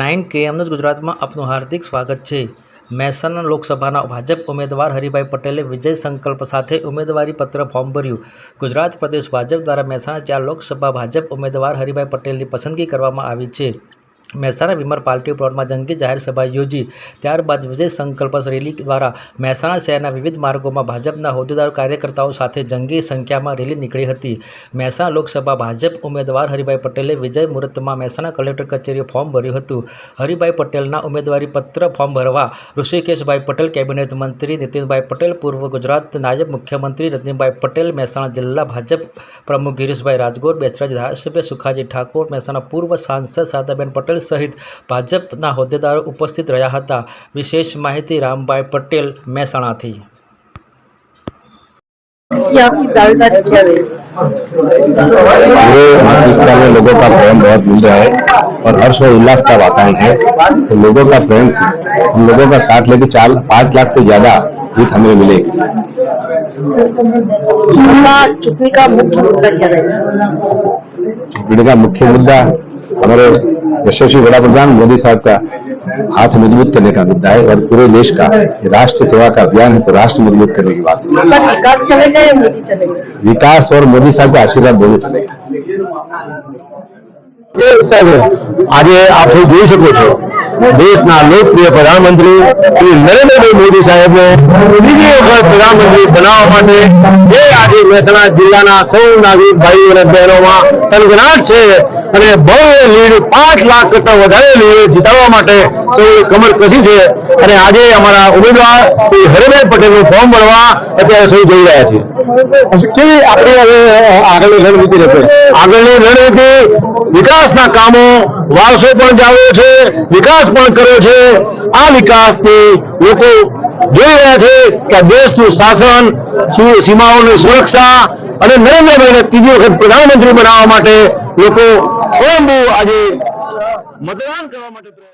Nine કેએમનું ગુજરાતમાં આપનું હાર્દિક સ્વાગત છે. મહેસાણા લોકસભાના ભાજપ ઉમેદવાર હરિભાઈ પટેલે વિજય સંકલ્પ સાથે ઉમેદવારી પત્ર ફોર્મ ભર્યું. ગુજરાત પ્રદેશ ભાજપ દ્વારા મહેસાણા ચાર લોકસભા ભાજપ ઉમેદવાર હરિભાઈ પટેલની પસંદગી કરવામાં આવી છે. મહેસાણા વિમર પાર્ટી પ્લોટમાં જંગી જાહેર સભા યોજી. ત્યારબાદ વિજય સંકલ્પ રેલી દ્વારા મહેસાણા શહેરના વિવિધ માર્ગોમાં ભાજપના હોદ્દેદાર કાર્યકર્તાઓ સાથે જંગી સંખ્યામાં રેલી નીકળી હતી. મહેસાણા લોકસભા ભાજપ ઉમેદવાર હરિભાઈ પટેલે વિજય મુહૂર્તમાં મહેસાણા કલેક્ટર કચેરીએ ફોર્મ ભર્યું હતું. હરિભાઈ પટેલના ઉમેદવારી પત્ર ફોર્મ ભરવા ઋષિકેશભાઈ પટેલ, કેબિનેટ મંત્રી નીતિનભાઈ પટેલ, પૂર્વ ગુજરાત નાયબ મુખ્યમંત્રી રજનીભાઈ પટેલ, મહેસાણા જિલ્લા ભાજપ પ્રમુખ ગિરીશભાઈ રાજગોર બેચરાજ ધારાસભ્ય સુખાજી ઠાકોર, મહેસાણા પૂર્વ સાંસદ સાદાબેન પટેલ સહિત ભાજપના હોદ્દેદારો ઉપસ્થિત રહ્યા હતા વિશેષ માહિતી રામભાઈ પટેલ મહેસાણાથી कि आपकी दावेदारी क्या रही पूरे हिंदुस्तान में लोगों का प्रेम बहुत मिल रहा है और हर्ष और उल्लास का वातावरण है तो लोगों का प्रेम हम लोगों का साथ लेके चार पाँच लाख से ज्यादा जीत हमें मिलेगी आपका चुटनी का मुख्य मुद्दा क्या रहेगा पीढ़ी का मुख्य मुद्दा हमारे यशस्वी बड़ा प्रधान मोदी साहब का हाथ मजबूत करने का मुद्दा है और पूरे देश का ये राष्ट्र सेवा का अभियान है तो राष्ट्र मजबूत करने की बात है। इसका विकास चलेगा या मोदी चलेगा विकास और मोदी साहब का आशीर्वाद दोनों चलेगा આજે આપ સૌ જોઈ શકો છો દેશના લોકપ્રિય પ્રધાનમંત્રી શ્રી નરેન્દ્રભાઈ મોદી સાહેબને બીજી વખત પ્રધાનમંત્રી બનાવવા માટે જે આજે મહેસાણા જિલ્લાના સૌ નાગરિક ભાઈઓ અને બહેનોમાં તનગનાટ છે અને બહુ લીડ પાંચ લાખ કરતા વધારે લીડ જીતાડવા માટે સૌએ કમર કસી છે. અને આજે અમારા ઉમેદવાર શ્રી હરિભાઈ પટેલનું ફોર્મ ભરવા અત્યારે સૌ જઈ રહ્યા છીએ કેવી આપણી હવે આગળની રણનીતિ રહેશે? આગળની રણનીતિ વિકાસના કામો વારસો પણ જાળવ્યો છે વિકાસ પણ કર્યો છે. આ વિકાસથી લોકો જોઈ રહ્યા છે કે દેશનું શાસન સીમાઓની સુરક્ષા અને નરેન્દ્રભાઈને ત્રીજી વખત પ્રધાનમંત્રી બનાવવા માટે લોકો સ્વયંભૂ આજે મતદાન કરવા માટે